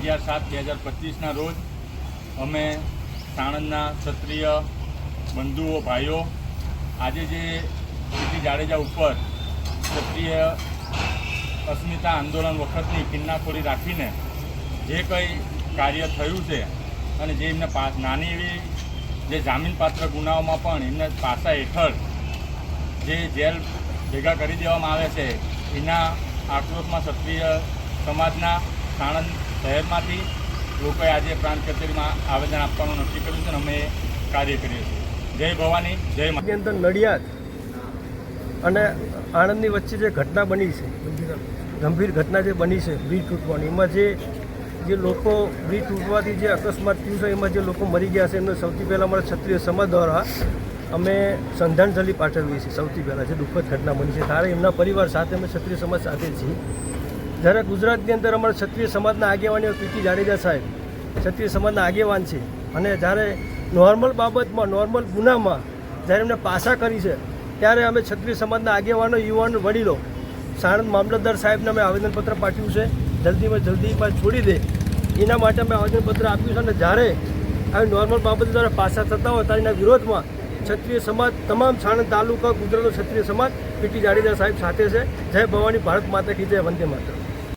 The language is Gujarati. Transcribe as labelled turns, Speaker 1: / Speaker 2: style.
Speaker 1: અગિયાર સાત બે હજાર પચીસના રોજ અમે સાણંદના ક્ષત્રિય બંધુઓ, ભાઈઓ, આજે જે સીટી જાડેજા ઉપર ક્ષત્રિય અસ્મિતા આંદોલન વખતની કિન્નાખોરી રાખીને જે કંઈ કાર્ય થયું છે અને જે એમને નાની એવી જે જામીનપાત્ર ગુનાઓમાં પણ એમને પાસા હેઠળ જે જેલ ભેગા કરી દેવામાં આવે છે, એના આક્રોશમાં ક્ષત્રિય સમાજના સાણંદ શહેરમાંથી લોકોએ આજે પ્રાંત કચેરીમાં આવેદન આપવાનું નક્કી કર્યું છે અને અમે કાર્ય કરીએ છીએ. જય ભવાની, જય મા
Speaker 2: અંદર નડિયાદ અને આણંદની વચ્ચે જે ઘટના બની છે, ગંભીર ઘટના જે બની છે, બ્રિજ તૂટવાની, એમાં જે જે લોકો બ્રિજ તૂટવાથી જે અકસ્માત થયું છે, એમાં જે લોકો મરી ગયા છે, એમને સૌથી પહેલાં અમારા ક્ષત્રિય સમાજ દ્વારા અમે શ્રદ્ધાંજલિ પાઠવીએ છીએ. સૌથી પહેલાં જે દુઃખદ ઘટના બની છે ત્યારે એમના પરિવાર સાથે, અમે ક્ષત્રિય સમાજ સાથે છીએ. જ્યારે ગુજરાતની અંદર અમારા ક્ષત્રિય સમાજના આગેવાનીઓ પીટી જાડેજા સાહેબ, ક્ષત્રિય સમાજના આગેવાન છે. અને જ્યારે નોર્મલ બાબતમાં, નોર્મલ ગુનામાં જ્યારે એમને પાસા કરી છે, ત્યારે અમે ક્ષત્રિય સમાજના આગેવાનો, યુવાન, વડીલો, સાણંદ મામલતદાર સાહેબને અમે આવેદનપત્ર પાઠવ્યું છે. જલ્દીમાં પાછ છોડી દે. એના માટે અમે આવેદનપત્ર આપ્યું છે અને જ્યારે આવી નોર્મલ બાબત દ્વારા પાસા થતા હોય, ત્યારે એના વિરોધમાં ક્ષત્રિય સમાજ, તમામ સાણંદ તાલુકા, ગુજરાતનો ક્ષત્રિય સમાજ પીટી જાડેજા સાહેબ સાથે છે. જય ભવાની, ભારત માતા કી જય, વંદે માતરમ.